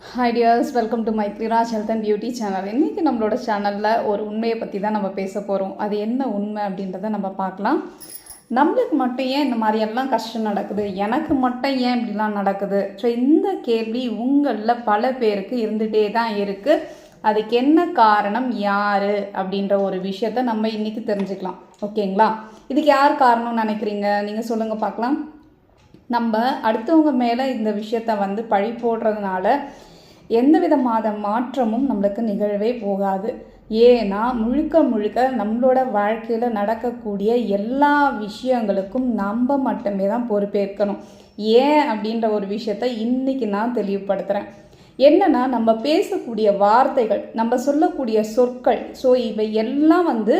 Hi dears welcome to Maitriraj health and beauty channel இன்றைக்கி நம்மளோட சேனலில் ஒரு உண்மையை பற்றி தான் நம்ம பேச போகிறோம் அது என்ன உண்மை அப்படின்றத நம்ம பார்க்கலாம். நம்மளுக்கு மட்டும் ஏன் இந்த மாதிரியெல்லாம் கஷ்டம் நடக்குது? எனக்கு மட்டும் ஏன் இப்படிலாம் நடக்குது? ஸோ இந்த கேள்வி உங்களில் பல பேருக்கு இருந்துகிட்டே தான் இருக்குது அதுக்கு என்ன காரணம்? யார்? அப்படின்ற ஒரு விஷயத்த நம்ம இன்றைக்கி தெரிஞ்சுக்கலாம். ஓகேங்களா இதுக்கு யார் காரணம்னு நினைக்கிறீங்க? நீங்கள் சொல்லுங்கள் பார்க்கலாம். நம்ம அடுத்தவங்க மேலே இந்த விஷயத்த வந்து பழி போடுறதுனால எந்த விதமான மாற்றமும் நம்மளுக்கு நிகழவே போகாது. ஏன்னா முழுக்க முழுக்க நம்மளோட வாழ்க்கையில் நடக்கக்கூடிய எல்லா விஷயங்களுக்கும் நம்ம மட்டுமே தான் பொறுப்பேற்கணும். ஏன் அப்படின்ற ஒரு விஷயத்த இன்னைக்கு நான் தெளிவுபடுத்துகிறேன் என்னன்னா நம்ம பேசக்கூடிய வார்த்தைகள் நம்ம சொல்லக்கூடிய சொற்கள் ஸோ இவை எல்லாம் வந்து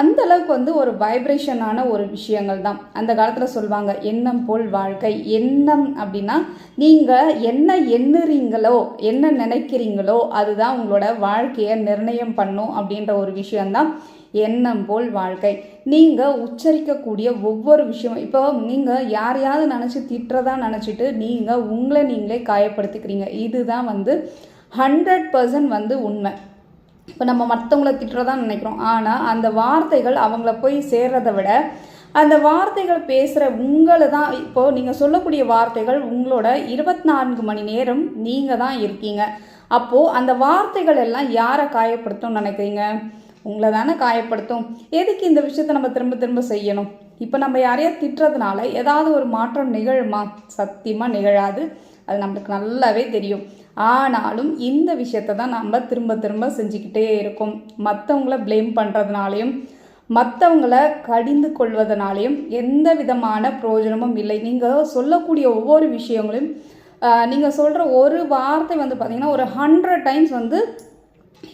அந்த அளவுக்கு வந்து ஒரு வைப்ரேஷனான ஒரு விஷயங்கள் தான். அந்த காலத்தில் சொல்லுவாங்க எண்ணம் போல் வாழ்க்கை. எண்ணம் அப்படின்னா நீங்கள் என்ன எண்ணுறீங்களோ என்ன நினைக்கிறீங்களோ அதுதான் உங்களோட வாழ்க்கையை நிர்ணயம் பண்ணும் அப்படின்ற ஒரு விஷயந்தான் எண்ணம் போல் வாழ்க்கை. நீங்கள் உச்சரிக்கக்கூடிய ஒவ்வொரு விஷயம் இப்போ நீங்கள் யாரையாவது நினச்சி திட்டுறதா நினச்சிட்டு நீங்கள் உங்களை நீங்களே காயப்படுத்திக்கிறீங்க. இதுதான் வந்து ஹண்ட்ரட் பர்சன்ட் வந்து உண்மை. இப்போ நம்ம மற்றவங்கள திட்டுறதான் நினைக்கிறோம். ஆனால் அந்த வார்த்தைகள் அவங்கள போய் சேர்றதை விட அந்த வார்த்தைகள் பேசுகிற உங்களை தான் இப்போது நீங்கள் சொல்லக்கூடிய வார்த்தைகள் உங்களோட இருபத்தி நான்கு மணி நேரம் நீங்கள் தான் இருக்கீங்க. அப்போது அந்த வார்த்தைகள் எல்லாம் யாரை காயப்படுத்தும் நினைக்கிறீங்க? உங்களை தானே காயப்படுத்தும். எதுக்கு இந்த விஷயத்தை நம்ம திரும்ப திரும்ப செய்யணும்? இப்போ நம்ம யாரையா திட்டுறதுனால ஏதாவது ஒரு மாற்றம் நிகழுமா? சத்தியமாக நிகழாது. அது நம்மளுக்கு நல்லாவே தெரியும். ஆனாலும் இந்த விஷயத்தை தான் நம்ம திரும்ப திரும்ப செஞ்சுக்கிட்டே இருக்கோம். மற்றவங்கள ப்ளேம் பண்ணுறதுனாலையும் மற்றவங்கள கடிந்து கொள்வதனாலையும் எந்த விதமான பிரயோஜனமும் இல்லை. நீங்கள் சொல்லக்கூடிய ஒவ்வொரு விஷயங்களையும் நீங்கள் சொல்கிற ஒரு வார்த்தை வந்து பார்த்திங்கன்னா ஒரு ஹண்ட்ரட் டைம்ஸ் வந்து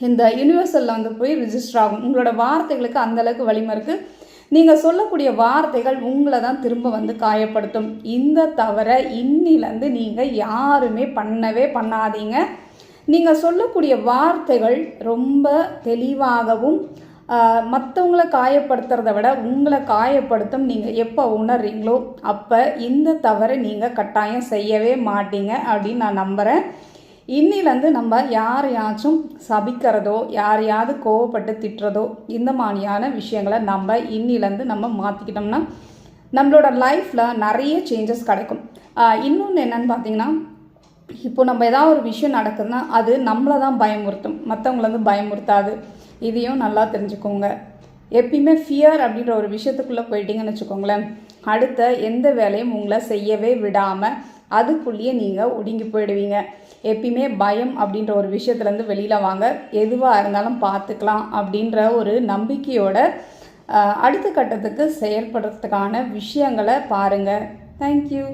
இந்த யூனிவர்சலில் வந்து போய் ரிஜிஸ்டர் ஆகும். உங்களோட வார்த்தைகளுக்கு அந்தளவுக்கு வலிமை இருக்குது நீங்கள் சொல்லக்கூடிய வார்த்தைகள் உங்களை தான் திரும்ப வந்து காயப்படுத்தும். இந்த தவிர இன்னிலேருந்து நீங்கள் யாருமே பண்ணவே பண்ணாதீங்க. நீங்கள் சொல்லக்கூடிய வார்த்தைகள் ரொம்ப தெளிவாகவும் மற்றவங்கள காயப்படுத்துறத விட உங்களை காயப்படுத்தும் நீங்கள் எப்போ உணர்றீங்களோ அப்போ இந்த தவறை நீங்கள் கட்டாயம் செய்யவே மாட்டீங்க அப்படின்னு நான் நம்புகிறேன் இன்னிலேருந்து நம்ம யாரையாச்சும் சபிக்கிறதோ யாரையாவது கோவப்பட்டு திட்டுறதோ இந்த மாதிரியான விஷயங்களை நம்ம இன்னிலேருந்து நம்ம மாற்றிக்கிட்டோம்னா நம்மளோட லைஃப்பில் நிறைய சேஞ்சஸ் கிடைக்கும். இன்னொன்று என்னன்னு பார்த்தீங்கன்னா இப்போ நம்ம ஏதாவது ஒரு விஷயம் நடக்குதுன்னா அது நம்மளை தான் பயமுறுத்தும். மற்றவங்கள வந்து பயமுறுத்தாது. இதையும் நல்லா தெரிஞ்சுக்கோங்க. எப்பயுமே ஃபியர் அப்படின்ற ஒரு விஷயத்துக்குள்ளே போயிட்டீங்கன்னு வச்சுக்கோங்களேன். அடுத்த எந்த வேலையும் உங்களை செய்யவே விடாமல் அதுக்குள்ளேயே நீங்கள் ஒடுங்கி போயிடுவீங்க. எப்பயுமே பயம் அப்படின்ற ஒரு விஷயத்துலேருந்து வெளியில் வாங்க. எதுவாக இருந்தாலும் பார்த்துக்கலாம் அப்படின்ற ஒரு நம்பிக்கையோட அடுத்த கட்டத்துக்கு செயல்படுறதுக்கான விஷயங்களை பாருங்கள் தேங்க்யூ